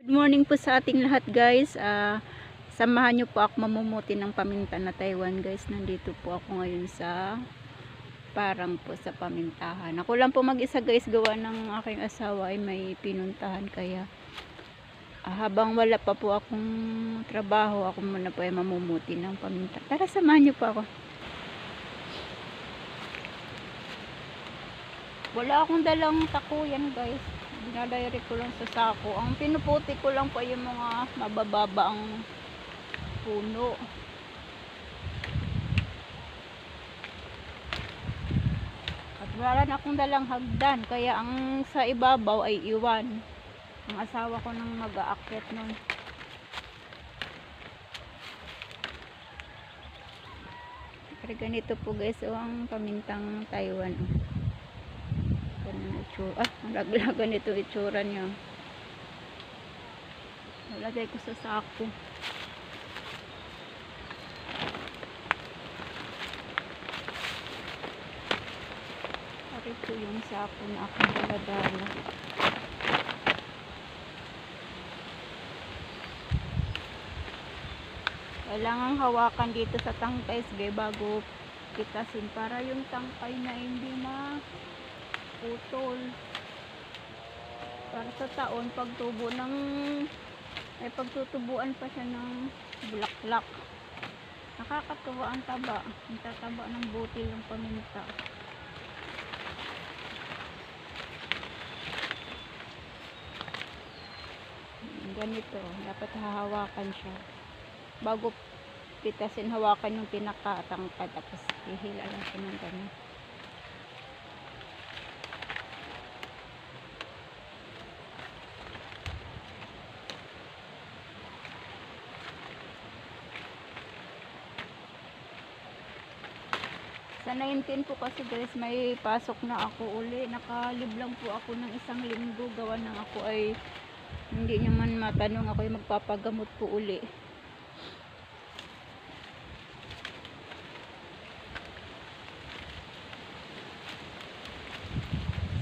Good morning po sa ating lahat guys. Ah, samahan niyo po ako mamumuti ng paminta na Taiwan guys. Nandito po ako ngayon sa parang po sa pamintahan. Ako lang po mag-isa guys gawa ng aking asawa ay may pinuntahan kaya ah, habang wala pa po akong trabaho ako muna po ay mamumuti ng paminta. Tara samahan niyo po ako. Wala akong dalang takuyan guys. Dinadirect ko lang sa sako. Ang pinuputi ko lang po yung mga mabababa ang puno. At wala na akong dalang hagdan. Kaya ang sa ibabaw ay iwan. Ang asawa ko nang mag-aakyat nun. Pero ganito po guys. O ang pamintang Taiwan. Oh. Itsura. Ah, laglagan ito itsura niya. Nalagay ko sa sako. Pari po yung sako na akong daladala. Kailangan hawakan dito sa tangkay sige bago pitasin para yung tangkay na hindi na putol. Para sa taon pagtubo ng ay pagtutubuan pa siya ng bulaklak. Nakakatuwa ang taba. Ang tataba ng butil ng paminta. Ganito dapat hahawakan siya. Bago pitasin hawakan yung pinakatangkad tapos ihila lang siya ng ganun Sa 19 po kasi guys, may pasok na ako uli. Nakalib lang po ako ng isang linggo. Gawa ng ako ay hindi niya man matanong ako ay magpapagamot po uli.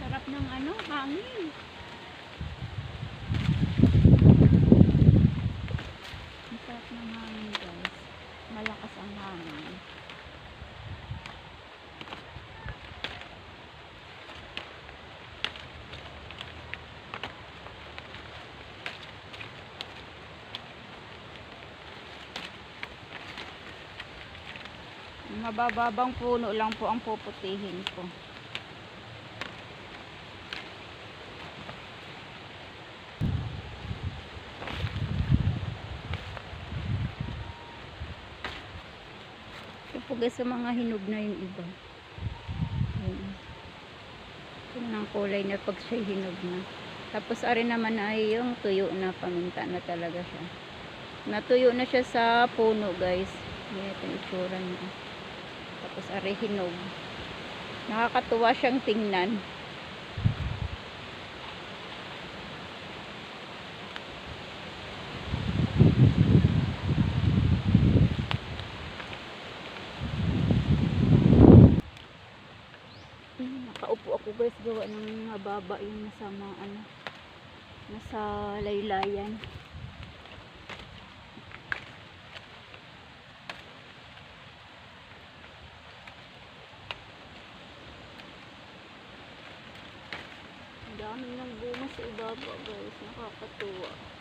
Sarap ng ano, hangin. Ang sarap ng hangin guys. Malakas ang hangin. Mabababang puno lang po ang puputihin. Ito po guys sa mga hinog na yung iba. Ito ng kulay na pag siya hinog na. Tapos ari naman ay yung tuyo na paminta na talaga siya. Natuyo na siya sa puno guys. Yan ito yung itsura niya. Tapos ari hinog. Nakakatuwa siyang tingnan. Nakaupo ako guys gawa ng mababa yung nasa mga ano nasa laylayan. Ang dami ng bunga sa ibaba guys. Nakakatuwa.